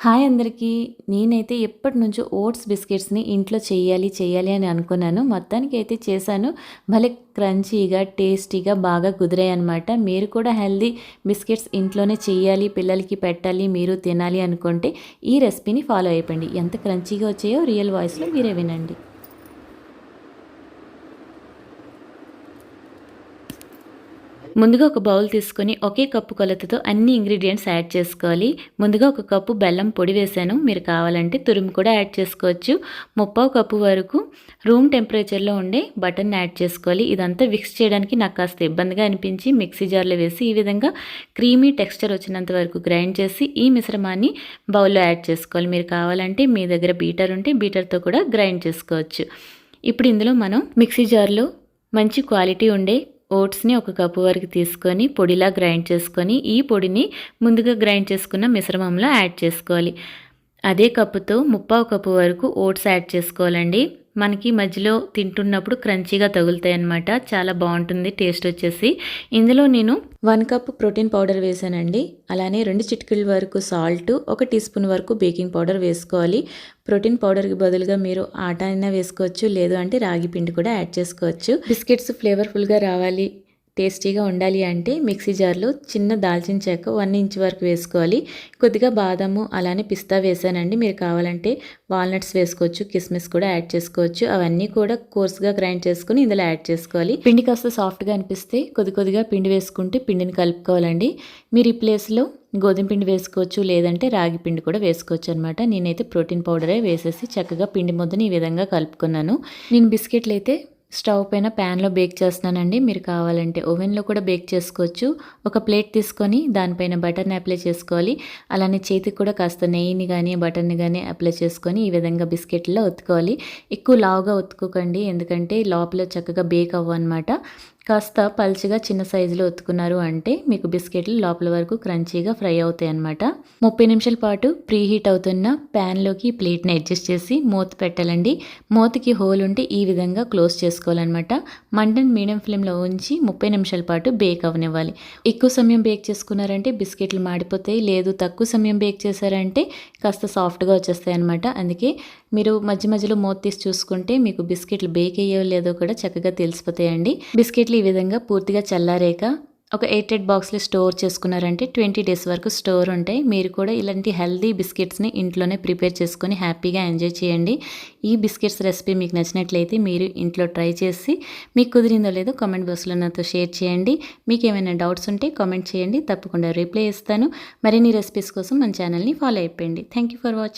Hi అందరికీ. నేనైతే ఎప్పటి నుంచో ఓట్స్ బిస్కెట్స్ని ఇంట్లో చేయాలి చేయాలి అని అనుకున్నాను. మొత్తానికి అయితే చేశాను. భలే క్రంచీగా టేస్టీగా బాగా కుదిరాయి అనమాట మీరు కూడా హెల్దీ బిస్కెట్స్ ఇంట్లోనే చేయాలి పిల్లలకి పెట్టాలి మీరు తినాలి అనుకుంటే ఈ రెసిపీని ఫాలో అయిపోండి. ఎంత క్రంచీగా వచ్చాయో రియల్ వాయిస్లో మీరే వినండి. ముందుగా ఒక బౌల్ తీసుకొని ఒకే కప్పు కొలతతో అన్ని ఇంగ్రీడియంట్స్ యాడ్ చేసుకోవాలి. ముందుగా ఒక కప్పు బెల్లం పొడి వేసాను మీరు కావాలంటే తురుము కూడా యాడ్ చేసుకోవచ్చు. ముప్పావు కప్పు వరకు రూమ్ టెంపరేచర్లో ఉండే బటన్ యాడ్ చేసుకోవాలి. ఇదంతా మిక్స్ చేయడానికి నాకు కాస్త ఇబ్బందిగా అనిపించి మిక్సీ జార్లో వేసి ఈ విధంగా క్రీమీ టెక్స్చర్ వచ్చినంత వరకు గ్రైండ్ చేసి ఈ మిశ్రమాన్ని బౌల్లో యాడ్ చేసుకోవాలి. మీరు కావాలంటే మీ దగ్గర బీటర్ ఉంటే బీటర్తో కూడా గ్రైండ్ చేసుకోవచ్చు. ఇప్పుడు ఇందులో మనం మిక్సీ జార్లో మంచి క్వాలిటీ ఉండే ఓట్స్ని ఒక కప్పు వరకు తీసుకొని పొడిలా గ్రైండ్ చేసుకొని ఈ పొడిని ముందుగా గ్రైండ్ చేసుకున్న మిశ్రమంలో యాడ్ చేసుకోవాలి. అదే కప్పుతో ముప్పావు కప్పు వరకు ఓట్స్ యాడ్ చేసుకోవాలండి. మనకి మధ్యలో తింటున్నప్పుడు క్రంచీగా తగులుతాయి అన్నమాట చాలా బాగుంటుంది టేస్ట్ వచ్చేసి. ఇందులో నేను వన్ కప్ ప్రోటీన్ పౌడర్ వేసానండి. అలానే రెండు చిటికల వరకు సాల్ట్ ఒక టీ స్పూన్ వరకు బేకింగ్ పౌడర్ వేసుకోవాలి. ప్రోటీన్ పౌడర్కి బదులుగా మీరు ఆట అయినా వేసుకోవచ్చు లేదు అంటే రాగి పిండి కూడా యాడ్ చేసుకోవచ్చు. బిస్కెట్స్ ఫ్లేవర్ఫుల్గా రావాలి. టేస్టీగా ఉండాలి అంటే మిక్సీ జార్లో చిన్న దాల్చిన చెక్క వన్ ఇంచ్ వరకు వేసుకోవాలి. కొద్దిగా బాదము అలానే పిస్తా వేసానండి. మీరు కావాలంటే వాల్నట్స్ వేసుకోవచ్చు కిస్మిస్ కూడా యాడ్ చేసుకోవచ్చు. అవన్నీ కూడా కోర్స్గా గ్రైండ్ చేసుకుని ఇందులో యాడ్ చేసుకోవాలి. పిండి కాస్త సాఫ్ట్గా అనిపిస్తే కొద్ది కొద్దిగా పిండి వేసుకుంటే పిండిని కలుపుకోవాలండి. మీరు ఈ ప్లేస్లో గోధుమ పిండి వేసుకోవచ్చు లేదంటే రాగి పిండి కూడా వేసుకోవచ్చు అనమాట నేనైతే ప్రోటీన్ పౌడరే వేసేసి చక్కగా పిండి ముద్దని ఈ విధంగా కలుపుకున్నాను. నేను బిస్కెట్లు అయితే స్టవ్ పైన ప్యాన్లో బేక్ చేస్తున్నానండి. మీరు కావాలంటే ఓవెన్లో కూడా బేక్ చేసుకోవచ్చు. ఒక ప్లేట్ తీసుకొని దానిపైన బటర్ని అప్లై చేసుకోవాలి. అలానే చేతికి కూడా కాస్త నెయ్యిని కానీ బటర్ని కానీ అప్లై చేసుకొని ఈ విధంగా బిస్కెట్లో ఒత్తుకోవాలి. ఎక్కువ లావుగా ఒత్తుకోకండి. ఎందుకంటే లోపల చక్కగా బేక్ అవ్వనమాట కాస్త పల్చగా చిన్న సైజులో ఒత్తుకున్నారు అంటే మీకు బిస్కెట్లు లోపల వరకు క్రంచీగా ఫ్రై అవుతాయి అనమాట ముప్పై నిమిషాల పాటు ప్రీ హీట్ అవుతున్న ప్యాన్లోకి ప్లేట్ని అడ్జస్ట్ చేసి మూత పెట్టాలండి. మూతకి హోల్ ఉంటే ఈ విధంగా క్లోజ్ చేసుకోవాలన్నమాట. మంటను మీడియం ఫ్లేమ్లో ఉంచి ముప్పై నిమిషాల పాటు బేక్ అవనివ్వాలి. ఎక్కువ సమయం బేక్ చేసుకున్నారంటే బిస్కెట్లు మాడిపోతాయి. లేదు తక్కువ సమయం బేక్ చేశారంటే కాస్త సాఫ్ట్గా వచ్చేస్తాయి అనమాట అందుకే మీరు మధ్య మధ్యలో మూత తీసి చూసుకుంటే మీకు బిస్కెట్లు బేక్ అయ్యో లేదో కూడా చక్కగా తెలిసిపోతాయండి. బిస్కెట్లు ఈ విధంగా పూర్తిగా చల్లారేక ఒక ఎయిటెడ్ బాక్స్లో స్టోర్ చేసుకున్నారంటే ట్వంటీ డేస్ వరకు స్టోర్ ఉంటాయి. మీరు కూడా ఇలాంటి హెల్దీ బిస్కెట్స్ని ఇంట్లోనే ప్రిపేర్ చేసుకొని హ్యాపీగా ఎంజాయ్ చేయండి. ఈ బిస్కెట్స్ రెసిపీ మీకు నచ్చినట్లయితే మీరు ఇంట్లో ట్రై చేసి మీకు కుదిరిందో లేదో కామెంట్ బాక్స్లో నాతో షేర్ చేయండి. మీకు ఏమైనా డౌట్స్ ఉంటే కామెంట్ చేయండి. తప్పకుండా రిప్లై ఇస్తాను. మరిన్ని రెసిపీస్ కోసం మన ఛానల్ని ఫాలో అయిపోయింది థ్యాంక్ యూ ఫర్ వాచింగ్.